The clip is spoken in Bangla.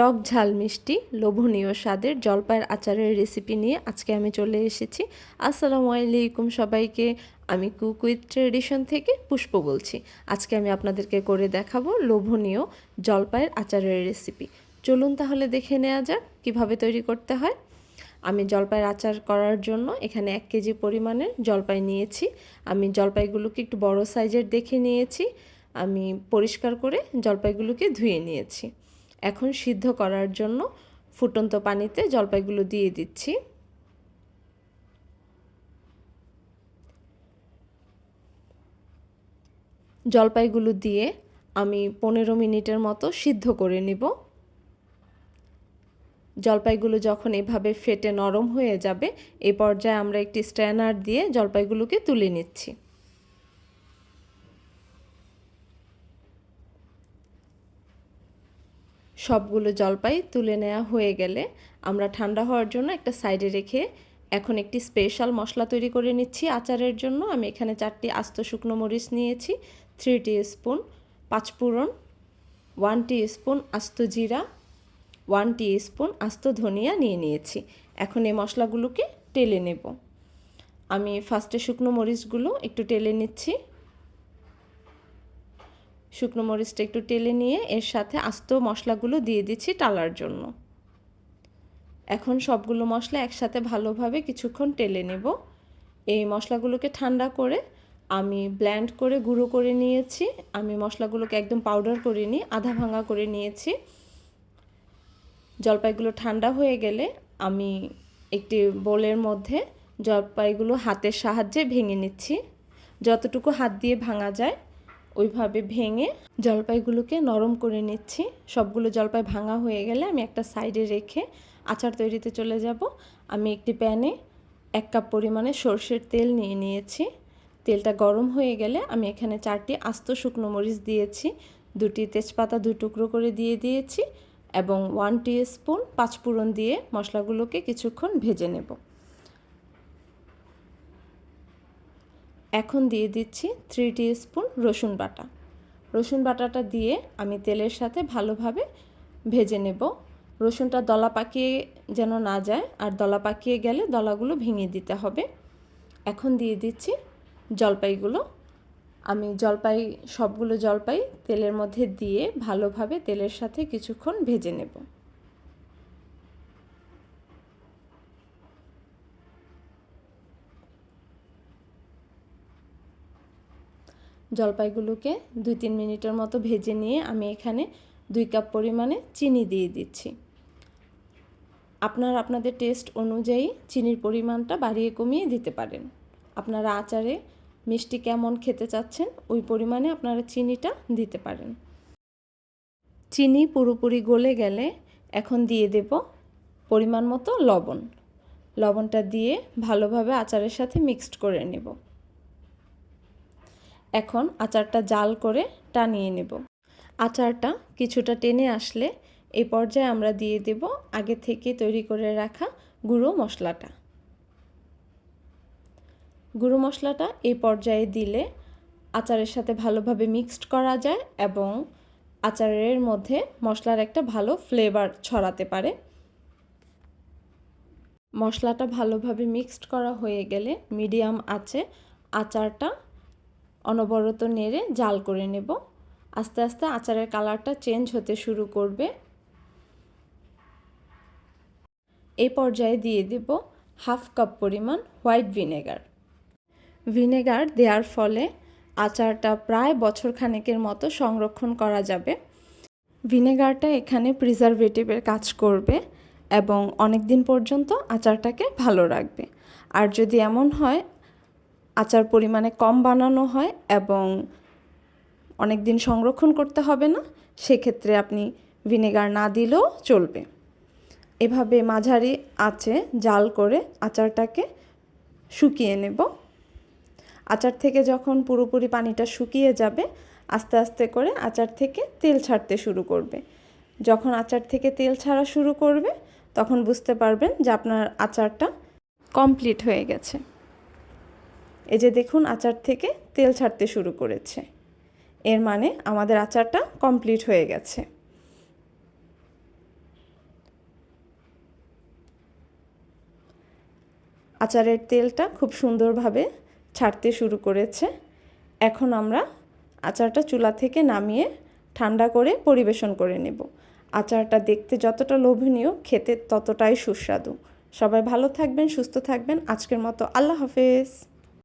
টক ঝাল মিষ্টি, লোভনীয় স্বাদের জলপাইয়ের আচারের রেসিপি নিয়ে আজকে আমি চলে এসেছি। আসসালামু আলাইকুম সবাইকে, আমি কুক উইথ ট্রেডিশন থেকে পুষ্প বলছি। আজকে আমি আপনাদেরকে করে দেখাবো লোভনীয় জলপাইয়ের আচারের রেসিপি চলুন তাহলে দেখে নেওয়া যাক কীভাবে তৈরি করতে হয়। আমি জলপাইয়ের আচার করার জন্য এখানে এক কেজি পরিমাণের জলপাই নিয়েছি। আমি জলপাইগুলোকে একটু বড় সাইজের দেখে নিয়েছি। আমি পরিষ্কার করে জলপাইগুলোকে ধুয়ে নিয়েছি। এখন সিদ্ধ করার জন্য ফুটন্ত পানিতে জলপাইগুলো দিয়ে দিচ্ছি। জলপাইগুলো দিয়ে আমি পনেরো মিনিটের মতো সিদ্ধ করে নিব। জলপাইগুলো যখন এভাবে ফেটে নরম হয়ে যাবে এই পর্যায়ে আমরা একটি স্ট্যানার দিয়ে জলপাইগুলোকে তুলে নিচ্ছি। সবগুলো জলপাই তুলে নেওয়া হয়ে গেলে আমরা ঠান্ডা হওয়ার জন্য একটা সাইডে রেখে এখন একটি স্পেশাল মশলা তৈরি করে নিচ্ছি আচারের জন্য। আমি এখানে চারটি আস্ত শুকনো মরিচ নিয়েছি থ্রি টি স্পুন পাঁচফোড়ন ওয়ান স্পুন আস্ত জিরা ওয়ান স্পুন আস্ত ধনিয়া নিয়ে নিয়েছি। এখন এই মশলাগুলোকে টেলে নেব। আমি ফার্স্টে শুকনো মরিচগুলো একটু টেলে নিচ্ছি। শুকনো মরিচটা একটু টেলে নিয়ে এর সাথে আস্ত মশলাগুলো দিয়ে দিচ্ছি টালার জন্য। এখন সবগুলো মশলা একসাথে ভালোভাবে কিছুক্ষণ টেলে নেব। এই মশলাগুলোকে ঠান্ডা করে আমি ব্ল্যান্ড করে গুঁড়ো করে নিয়েছি। আমি মশলাগুলোকে একদম পাউডার করে নিই আধা ভাঙা করে নিয়েছি। জলপাইগুলো ঠান্ডা হয়ে গেলে আমি একটি বোলের মধ্যে জলপাইগুলো হাতের সাহায্যে ভেঙে নিচ্ছি। যতটুকু হাত দিয়ে ভাঙা যায় ওইভাবে ভেঙে জলপাইগুলোকে নরম করে নিচ্ছি। সবগুলো জলপাই ভাঙা হয়ে গেলে আমি একটা সাইডে রেখে আচার তৈরিতে চলে যাব। আমি একটি প্যানে এক কাপ পরিমাণে সর্ষের তেল নিয়ে নিয়েছি। তেলটা গরম হয়ে গেলে আমি এখানে চারটি আস্ত শুকনো মরিচ দিয়েছি, দুটি তেজপাতা দু টুকরো করে দিয়ে দিয়েছি এবং ওয়ান টি স্পুন পাঁচফোড়ন দিয়ে মশলাগুলোকে কিছুক্ষণ ভেজে নেব। এখন দিয়ে দিচ্ছি থ্রি টি স্পুন রসুন বাটা। রসুন বাটাটা দিয়ে আমি তেলের সাথে ভালোভাবে ভেজে নেব। রসুনটা দলা পাকিয়ে যেন না যায়, আর দলা পাকিয়ে গেলে দলাগুলো ভেঙে দিতে হবে। এখন দিয়ে দিচ্ছি জলপাইগুলো। আমি জলপাই, সবগুলো জলপাই তেলের মধ্যে দিয়ে ভালোভাবে তেলের সাথে কিছুক্ষণ ভেজে নেব। জলপাইগুলোকে দুই তিন মিনিটের মতো ভেজে নিয়ে আমি এখানে দুই কাপ পরিমাণে চিনি দিয়ে দিচ্ছি। আপনার আপনাদের টেস্ট অনুযায়ী চিনির পরিমাণটা বাড়িয়ে কমিয়ে দিতে পারেন। আপনারা আচারে মিষ্টি কেমন খেতে চাচ্ছেন, ওই পরিমাণে আপনারা চিনিটা দিতে পারেন। চিনি পুরোপুরি গলে গেলে এখন দিয়ে দেব পরিমাণ মতো লবণ। লবণটা দিয়ে ভালোভাবে আচারের সাথে মিক্সড করে নেব। এখন আচারটা জাল করে টানিয়ে নেব। আচারটা কিছুটা টেনে আসলে এই পর্যায়ে আমরা দিয়ে দেব আগে থেকে তৈরি করে রাখা গুঁড়ো মশলাটা। গুঁড়ো মশলাটা এই পর্যায়ে দিলে আচারের সাথে ভালোভাবে মিক্সড করা যায় এবং আচারের মধ্যে মশলার একটা ভালো ফ্লেভার ছড়াতে পারে। মশলাটা ভালোভাবে মিক্সড করা হয়ে গেলে মিডিয়াম আছে আচারটা অনবরত নেড়ে জাল করে নেব। আস্তে আস্তে আচারের কালারটা চেঞ্জ হতে শুরু করবে। এই পর্যায়ে দিয়ে দেব হাফ কাপ পরিমাণ হোয়াইট ভিনেগার। ভিনেগার দেওয়ার ফলে আচারটা প্রায় বছর খানেকের মতো সংরক্ষণ করা যাবে। ভিনেগারটা এখানে প্রিজারভেটিভের কাজ করবে এবং অনেক দিন পর্যন্ত আচারটাকে ভালো রাখবে। আর যদি এমন হয় আচার পরিমাণে কম বানানো হয় এবং অনেক দিন সংরক্ষণ করতে হবে না, সেক্ষেত্রে আপনি ভিনেগার না দিলেও চলবে। এভাবে মাঝারি আছে জাল করে আচারটাকে শুকিয়ে নেব। আচার থেকে যখন পুরোপুরি পানিটা শুকিয়ে যাবে, আস্তে আস্তে করে আচার থেকে তেল ছাড়তে শুরু করবে। যখন আচার থেকে তেল ছাড়া শুরু করবে, তখন বুঝতে পারবেন যে আপনার আচারটা কমপ্লিট হয়ে গেছে। এই যে দেখুন আচার থেকে তেল ছাড়তে শুরু করেছে। এর মানে আমাদের আচারটা কমপ্লিট হয়ে গেছে। আচারের তেলটা খুব সুন্দরভাবে ছাড়তে শুরু করেছে। এখন আমরা আচারটা চুলা থেকে নামিয়ে ঠান্ডা করে পরিবেশন করে নেব। আচারটা দেখতে যতটা লোভনীয়, খেতে ততটাই সুস্বাদু। সবাই ভালো থাকবেন, সুস্থ থাকবেন। আজকের মতো আল্লাহ হাফেজ।